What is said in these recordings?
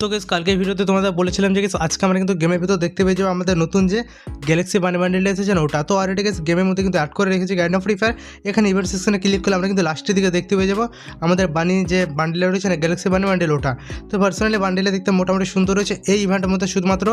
তো গেস কালকে ভিডিওতে তোমাদের বলেছিলাম যে আজকে আমরা কিন্তু গেমের ভিতর দেখতে পেয়ে যাব আমাদের নতুন যে গ্যালাক্সি বানি বান্ডেলটা এসেছে না, ওটা তো অলরেডি গেস গেমের মধ্যে কিন্তু অ্যাড করে রেখেছি গাইড অফ ফ্রি ফায়ার এখানে ইভেন্ট সেকশনে ক্লিক করলে আমরা কিন্তু লাস্টের দিকে দেখতে পেয়ে যাব আমাদের বানি যে বান্ডেল রয়েছে না গ্যালাক্সি বানি বান্ডেল ওটা। তো পার্সোনালি বান্ডেলে দেখতে মোটামুটি সুন্দর রয়েছে, এই ইভেন্টের মধ্যে শুধুমাত্র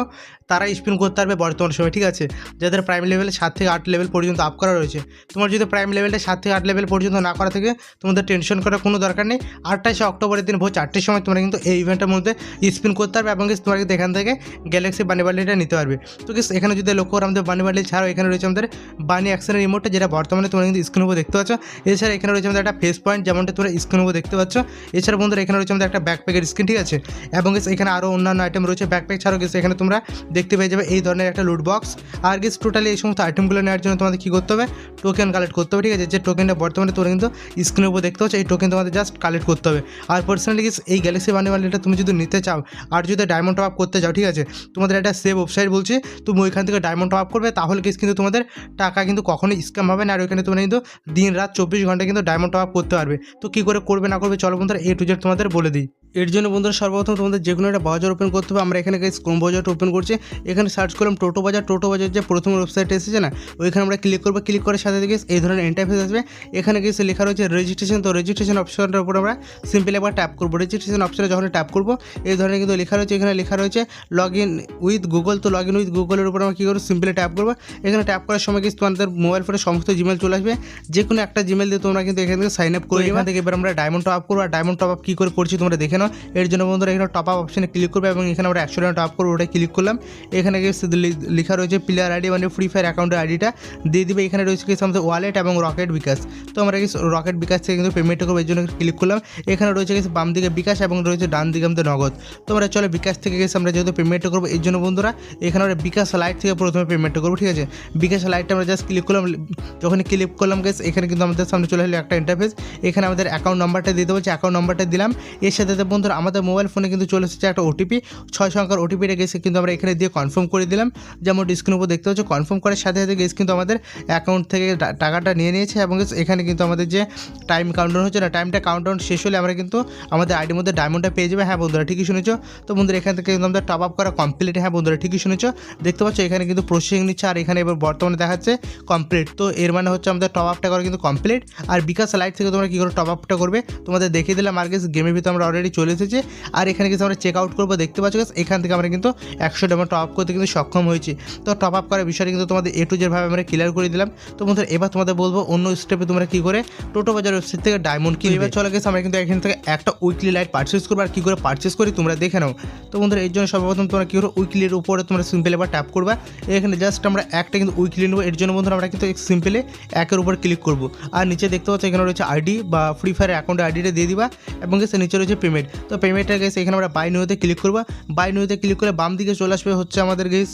তারাই স্পিন করতে পারবে বর্তমান সময়, ঠিক আছে? যাদের প্রাইম লেভেল সাত থেকে আট লেভেল পর্যন্ত আপ করা রয়েছে। তোমার যদি প্রাইম লেভেলটা সাত থেকে আট লেভেল পর্যন্ত না করা থেকে, তোমাদের টেনশন করার কোনো দরকার নেই। আটটাশে অক্টোবরের দিন ভোর চারটের সময় তোমরা কিন্তু এই ইভেন্টের মধ্যে স্পিন করতে পারবে এবং তোমরা কিন্তু এখান থেকে গ্যালাক্সি বানি বান্ডিলটা নিতে পারবে। তো গেস এখানে যদি লক্ষ্য করো, আমাদের বানি বান্ডিল ছাড়াও এখানে রয়েছে আমাদের বানি অ্যাকশনের রিমোটটা যেটা বর্তমানে তোমরা কিন্তু স্ক্রিন উপর দেখতে পাচ্ছ। এছাড়া এখানে রয়েছে আমাদের একটা ফেস পয়েন্ট যেমনটা তোমরা স্ক্রিন উপর দেখতে পাচ্ছ। এছাড়া বন্ধুরা, এখানে রয়েছে আমাদের একটা ব্যাকপ্যাকের স্ক্রিন ঠিক আছে? এবং guys এখানে আরও অন্যান্য আইটেম রয়েছে। ব্যাকপ্যাক ছাড়াও গেছে এখানে তোমরা দেখতে পেয়ে যাবে এই ধরনের একটা লুট বক্স আর গেস টোটালি এই সমস্ত আইটেমগুলো নেওয়ার জন্য তোমাদের কী করতে হবে? টোকেন কালেক্ট করতে হবে, ঠিক আছে? যে টোকেনটা বর্তমানে তোমরা কিন্তু স্ক্রিনের উপর দেখতে পাচ্ছ, এই টোকেন তোমাদের জাস্ট কালেক্ট করতে হবে। আর পার্সোনালি গেস এই গ্যালাক্সি বানি বান্ডিলটা তুমি যদি নিতে চাও আর যদি ডায়মন্ড টপ আপ করতে যাও, ঠিক আছে? তোমাদের একটা সেভ ওয়েবসাইট বলছি, তুমি ওইখান থেকে ডায়মন্ড টপ আপ করবে, তাহলে গেস কিন্তু তোমাদের টাকা কিন্তু কখনোই স্ক্যাম হবে না, আর ওইখানে তোমরা কিন্তু দিন রাত চব্বিশ ঘণ্টা কিন্তু ডায়মন্ড টপ আপ করতে পারবে। তো কী করে করবে না করবে, চলো বন্ধুরা এ টু জেড তোমাদের বলে দিই। এর জন্য বন্ধুরা, সর্বপ্রথম তোমাদের যে কোনো একটা বাজার ওপেন করতে হবে। আমরা এখানে গেছি কোন বাজারটা ওপেন করছি, এখানে সার্চ করলাম টোটো বাজার টোটো বাজার যে প্রথম ওয়েবসাইট এসেছে না, ওইখানে আমরা ক্লিক করব। ক্লিক করার সাথে থেকে এই ধরনের ইন্টারফেস আসবে। এখানে গেছে লেখা রয়েছে রেজিস্ট্রেশন তো রেজিস্ট্রেশন অপশনটার উপর আমরা সিম্পলি একবার ট্যাপ করব। রেজিস্ট্রেশন অপশনে যখন ট্যাপ করব, এই ধরনের কিন্তু লেখা রয়েছে এখানে লেখা রয়েছে লগ ইন উইথ গুগল তো লগ ইন উইথ গুগলের উপর আমরা কী করব সিম্পলি ট্যাপ করব। এখানে ট্যাপ করার সময় কিন্তু তোমাদের মোবাইল ফোনে সমস্ত জিমেল চলে আসবে। যে কোনো একটা জিমেল দিয়ে তোমরা কিন্তু এখান থেকে সাইন আপ করে এখান থেকে এবার আমরা ডায়মন্ড টপ আপ করব আর ডায়মন্ড টপ আপ কী করে করছি তোমরা দেখে নাও। এর জন্য বন্ধুরা এখানে টপ আপ অপশনে ক্লিক করবে এবং এখানে আমরা একশো টাকা টপ করব ওটা ক্লিক করলাম। এখানে লেখা রয়েছে প্লেয়ার আইডি মানে ফ্রি ফায়ার অ্যাকাউন্টের আইডিটা দিয়ে দিবে এখানে রয়েছে কিছু আমাদের ওয়ালেট এবং রকেট বিকাশ। তো আমরা কিছু রকেট বিকাশ থেকে কিন্তু পেমেন্ট করব এর জন্য ক্লিক করলাম। এখানে রয়েছে কিছু বাম দিকে বিকাশ এবং রয়েছে ডান দিকে আমাদের নগদ। তো আমরা চলো বিকাশ থেকে গেছে, আমরা যেহেতু পেমেন্টটা করব এর জন্য বন্ধুরা, এখানে আমরা বিকাশ লাইট থেকে প্রথমে পেমেন্টটা করব, ঠিক আছে? বিকাশ লাইটটা আমরা জাস্ট ক্লিক করলাম যখন ক্লিক করলাম গেছে এখানে কিন্তু আমাদের সামনে চলে এলো একটা ইন্টারফেস এখানে আমাদের অ্যাকাউন্ট নাম্বারটা দিতে বলছে অ্যাকাউন্ট নাম্বারটা দিলাম। এর সাথে বন্ধুরা, আমাদের মোবাইল ফোনে কিন্তু চলে এসেছে একটা ওটিপি ছয় সংখ্যার ওটিপিটা গেছে কিন্তু আমরা এখানে দিয়ে কনফার্ম করে দিলাম। যেমন স্ক্রিনের উপর দেখতে পাচ্ছ কনফার্ম করার সাথে সাথে গেছে কিন্তু আমাদের অ্যাকাউন্ট থেকে টাকাটা নিয়ে নিয়েছে এবং এখানে কিন্তু আমাদের যে টাইম কাউন্টডাউন হচ্ছে, না টাইমটা কাউন্টডাউন শেষ হলে আমরা কিন্তু আমাদের আইডির মধ্যে ডায়মন্ডটা পেয়ে যাবে। হ্যাঁ বন্ধুরা, ঠিকই শুনেছো? তো বন্ধুরা, এখান থেকে কিন্তু আমাদের টপ আপ করা কমপ্লিট হ্যাঁ বন্ধুরা, ঠিকই শুনেছো। দেখতে পাচ্ছ, এখানে কিন্তু প্রসেসিং নিচ্ছে আর এখানে এবার বর্তমানে দেখাচ্ছে কমপ্লিট তো এর মানে হচ্ছে আমাদের টপ আপটা করা কিন্তু কমপ্লিট আর বিকাশ লাইট থেকে তোমরা কী করে টপ আপটা করবে? তোমাদের দেখিয়ে দিলাম, আর গেস গেমের ভিতরে আমরা অলরেডি চলে এসেছি। আর এখানে কিন্তু আমরা চেক আউট করব, দেখতে পাচ্ছ এখান থেকে আমরা কিন্তু একশো ডায়মন্ড টপ আপ করতে কিন্তু সক্ষম হয়েছি। তো টপ আপ করার বিষয়টা কিন্তু তোমাদের এ টু জেড ভাবে আমরা ক্লিয়ার করে দিলাম। তো বন্ধুরা, এবার তোমাদের বলব, অন্য স্টেপে তোমরা কী করে টোটো বাজার ওয়েবসাইট থেকে ডায়মন্ড কিনবে। চলে গেছে আমরা কিন্তু এখান থেকে একটা উইকলি লাইট পারচেস করব। আর কী করে পারচেস করি তোমরা দেখে নাও। তো বন্ধুরা, এর জন্য সর্বপ্রথম তোমরা কী করো? উইকলির উপরে তোমরা সিম্পল এবার ট্যাপ করবা। এখানে জাস্ট আমরা একটা কিন্তু উইকলি নেব। এর জন্য বন্ধুরা, আমরা কিন্তু সিম্পলি একের উপর ক্লিক করব। আর নিচে দেখতে পাচ্ছ, এখানে রয়েছে আইডি বা ফ্রি ফায়ার অ্যাকাউন্টের আইডিটা দিয়ে দিবা এবং গেছে নিচে রয়েছে পেমেন্ট তো পেমেন্টটা গেছে এখানে আমরা বাই নিউতে ক্লিক করব। বাই নিউতে ক্লিক করে বাম দিকে চলে আসবে হচ্ছে আমাদের গেস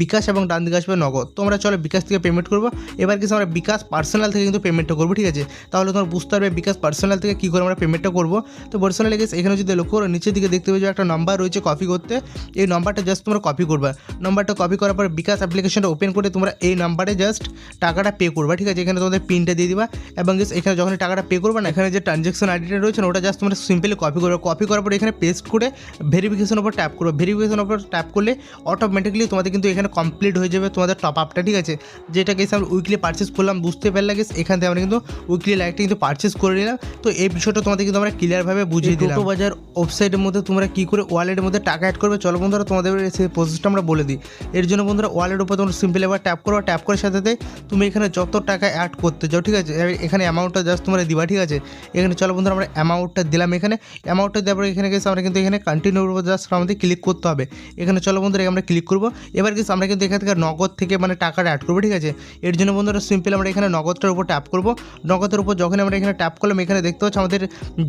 বিকাশ এবং ডান দিকে আসবে নগদ। তো আমরা চলো বিকাশ থেকে পেমেন্ট করব। এবার গেছে আমরা বিকাশ পার্সোনাল থেকে কিন্তু পেমেন্টটা করব, ঠিক আছে? তাহলে তোমার বুঝতে পারবে বিকাশ পার্সোনাল থেকে কী করে আমরা পেমেন্টটা করব। তো পার্সোনালি গেছে এখানে যদি লক্ষ্য করো, নিচের দিকে দেখতে পাচ্ছ একটা নাম্বার রয়েছে কপি করতে এই নাম্বারটা জাস্ট তোমরা কপি করবা। নাম্বারটা কপি করার পর বিকাশ অ্যাপ্লিকেশনটা ওপেন করে তোমরা এই নাম্বারে জাস্ট টাকাটা পে করবা ঠিক আছে? এখানে তোমাদের পিনটা দিয়ে দিবা এবং এখানে যখন টাকাটা পে করবে না এখানে যে ট্রানজ্যাকশন আইডিটা রয়েছে না ওটা জাস্ট তোমরা সিম্পলি কপি করবে। কপি করার পর এখানে পেস্ট করে ভেরিফিকেশন উপর ট্যাপ করবে। ভেরিফিকেশন উপর ট্যাপ করলে অটোমেটিকলি তোমাদের কিন্তু এখানে কমপ্লিট হয়ে যাবে তোমাদের টপ আপটা ঠিক আছে? যেটা গেছে আমরা উইকলি পারচেস করলাম বুঝতে পারলে গেছে এখান থেকে আমরা কিন্তু উইকলি লাইটটা কিন্তু পারচেস করে নিলাম। তো এই বিষয়টা তোমাদের কিন্তু আমরা ক্লিয়ারভাবে বুঝিয়ে দিলাম। বাজার ওয়েবসাইটের মধ্যে তোমরা কী করে ওয়ালেটের মধ্যে টাকা অ্যাড করবে। চলো বন্ধুরা, তোমাদের সেই প্রসেসটা আমরা বলে দিই। এর জন্য বন্ধুরা ওয়ালেট উপর তোমরা সিম্পল এবার ট্যাপ করো। ট্যাপ করার সাথে সাথে তুমি এখানে যত টাকা অ্যাড করতে চাও ঠিক আছে? এখানে অ্যামাউন্টটা জাস্ট তোমরা দিবা, ঠিক আছে? এখানে চলো বন্ধুরা, আমরা অ্যামাউন্টটা দিলাম এখানে। অ্যামাউন্টটা দেওয়ার পর এখানে গেছে আমরা কিন্তু এখানে কন্টিনিউর উপর জাস্ট আমাদের ক্লিক করতে হবে। এখানে চলো বন্ধুরা আমরা ক্লিক করব। এবার গেছে আমরা কিন্তু এখান থেকে নগদ থেকে মানে টাকাটা অ্যাড করব, ঠিক আছে? এর জন্য বন্ধুরা সিম্পল আমরা এখানে নগদটার উপর ট্যাপ করব। নগদের উপর যখন আমরা এখানে ট্যাপ করলাম, এখানে দেখতে পাচ্ছি আমাদের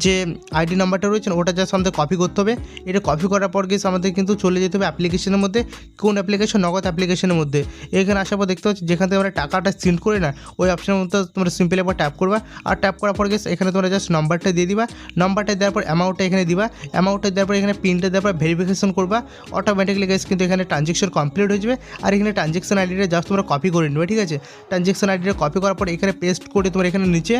যে আইডি নাম্বারটা রয়েছে, ওটা জাস্ট আমাদের কপি করতে হবে। এটা কপি করার পর গেছে আমাদের কিন্তু চলে যেতে হবে অ্যাপ্লিকেশনের মধ্যে, কোন অ্যাপ্লিকেশন নগদ অ্যাপ্লিকেশনের মধ্যে। এখানে আসার পর দেখতে পাচ্ছি যেখান থেকে আমরা টাকাটা সিন্ড করে না, ওই অপশনের মধ্যে তোমরা সিম্পল একবার ট্যাপ করবা। আর ট্যাপ করার পর গেছে এখানে তোমরা জাস্ট নাম্বারটা দিয়ে দিবা। নাম্বারটা দেওয়ার পর অ্যামাউন্টটা এখানে দিবা। অ্যামাউন্টটা দেওয়ার পর এখানে পিনটা দেওয়ার পর ভেরিফিকেশন করবা। অটোমেটিকলি গেছে কিন্তু এখানে ট্রানজেকশন কমপ্লিট হয়ে যাবে। আর এখানে ট্রানজেকশন আইডিটা জাস্ট তোমরা কপি করে নেবে, ঠিক আছে? ট্রানজেকশন আইডিটা কপি করার পর এখানে পেস্ট করে তোমরা এখানে নিচে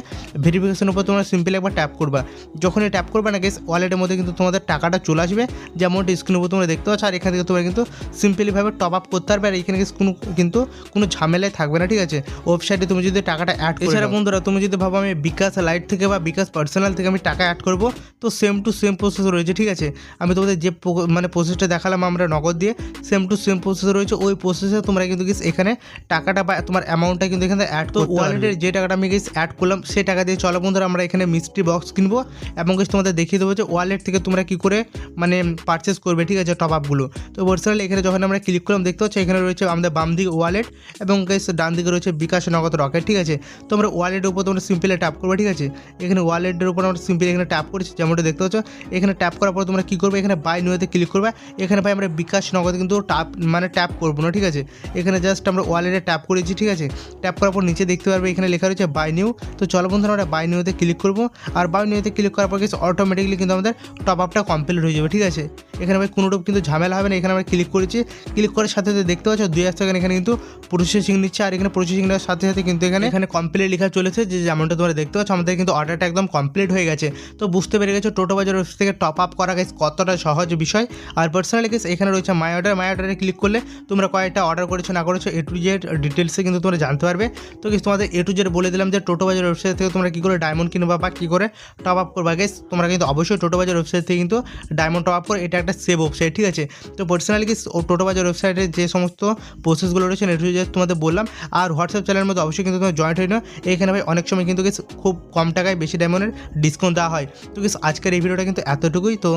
ভেরিফিকেশনের উপর তোমরা সিম্পল একবার ট্যাপ করবা। যখনই ট্যাপ করবে না গেস ওয়ালেটের মধ্যে কিন্তু তোমাদের টাকাটা চলে আসবে। যেমনটা স্ক্রিনের উপর তোমরা দেখতে পাচ্ছ আর এখান থেকে তোমরা কিন্তু সিম্পলিভাবে টপ আপ করতে পারবে আর এখানে কিন্তু কোনো কিন্তু কোনো ঝামেলায় থাকবে না ঠিক আছে? ওয়েবসাইটে তুমি যদি টাকাটা অ্যাড এছাড়া বন্ধুরা তুমি যদি ভাবো আমি বিকাশ লাইট থেকে বা বিকাশ পার্সোনাল থেকে আমি টাকা অ্যাড করব তো সেম টু সেম প্রসেস রয়েছে ঠিক আছে? আমি তোমাদের যে মানে প্রসেসটা দেখালাম আমরা নগদ দিয়ে সেম টু সেম প্রসেস রয়েছে ওই প্রসেসে তোমরা কিন্তু গিস এখানে টাকাটা বা তোমার অ্যামাউন্টটা কিন্তু এখানে অ্যাড তো ওয়ালেটের যে টাকাটা আমি গিস অ্যাড করলাম সেই টাকা দিয়ে চলো বন্ধুরা আমরা এখানে মিষ্টি বক্স কিনবো এবং গিস তোমাদের দেখিয়ে দেবো যে ওয়ালেট থেকে তোমরা কী করে মানে পারচেস করবে, ঠিক আছে টপ আপগুলো তো পার্সোনালি এখানে যখন আমরা ক্লিক করলাম, দেখতে পাচ্ছি এখানে রয়েছে আমাদের বাম দিকে ওয়ালেট এবং ডান দিকে রয়েছে বিকাশ নগদ রকেট ঠিক আছে? তো আমরা ওয়ালেটের উপর তোমরা সিম্পলি ট্যাপ করবে, ঠিক আছে? এখানে ওয়ালেটের উপর আমরা সিম্পলি এখানে ট্যাপ করেছি, যেমনটা দেখতে পাচ্ছ। এখানে ট্যাপ করার পর তোমরা কী করবে? এখানে বাই নিউতে ক্লিক করবে। এখানে ভাই আমরা বিকাশ নগদ কিন্তু ট্যাপ মানে ট্যাপ করব না, ঠিক আছে? এখানে জাস্ট আমরা ওয়ালেটে ট্যাপ করেছি, ঠিক আছে? ট্যাপ করার পর নিচে দেখতে পারবে এখানে লেখা রয়েছে বাই নিউ তো চলো বন্ধুরা আমরা বাই নিউতে ক্লিক করব। আর বাই নিউতে ক্লিক করার পর কিছু অটোমেটিকলি কিন্তু আমাদের টপ আপটা কমপ্লিট হয়ে যাবে, ঠিক আছে? ঠিক আছে। এখানে ভাই কোনোরূপ কিন্তু ঝামেলা হবে না, এখানে আমরা ক্লিক করেছি। ক্লিক করার সাথে সাথে দেখতে পাচ্ছ, দুই হাজার সেকেন্ড এখানে কিন্তু প্রসেসিং নিচ্ছে, আর এখানে প্রসেসিং নেওয়ার সাথে সাথে কিন্তু এখানে এখানে কমপ্লিট লেখা চলেছে, যে যেমনটা তোমরা দেখতে পাচ্ছ, আমাদের কিন্তু অর্ডারটা একদম কমপ্লিট হয়ে গেছে। তো বুঝতে পেরে গেছো টোটো বাজার ওয়েবসাইট থেকে টপ আপ করা গেছে কতটা সহজ বিষয়। আর পার্সোনালি গেছে এখানে রয়েছে মাই অর্ডার মাই অর্ডারে ক্লিক করলে তোমরা কয়েকটা অর্ডার করেছ, না করেছ এ টু জেড ডিটেলসে কিন্তু তোমরা জানতে পারবে। তো কিছু তোমাদের এ টু জেড বলে দিলাম যে টোটো বাজার ওয়েবসাইট থেকে তোমরা কী করে ডায়মন্ড কিনবা বা কী করে টপ আপ করবা গেস তোমরা কিন্তু অবশ্যই টোটো বাজার ওয়েবসাইট থেকে কিন্তু ডায়মন্ড টপ আপ করে, এটা একটা সেভ ওয়েবসাইট ঠিক আছে? তো পার্সোনালি কি টোটো বাজার ওয়েবসাইটে যে সমস্ত প্রসেসগুলো রয়েছে যে তোমাদের বললাম, আর হোয়াটসঅ্যাপ চ্যানেলের মধ্যে অবশ্যই কিন্তু তোমার জয়েন্ট হয়ে নাও। এখানে ভাই অনেক সময় কিন্তু খুব কম টাকায় বেশি ডায়মন্ডের ডিসকাউন্ট দেওয়া হয়। তো আজকের এই ভিডিওটা কিন্তু এতটুকুই, তো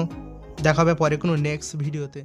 দেখা হবে পরে কোনো নেক্সট ভিডিওতে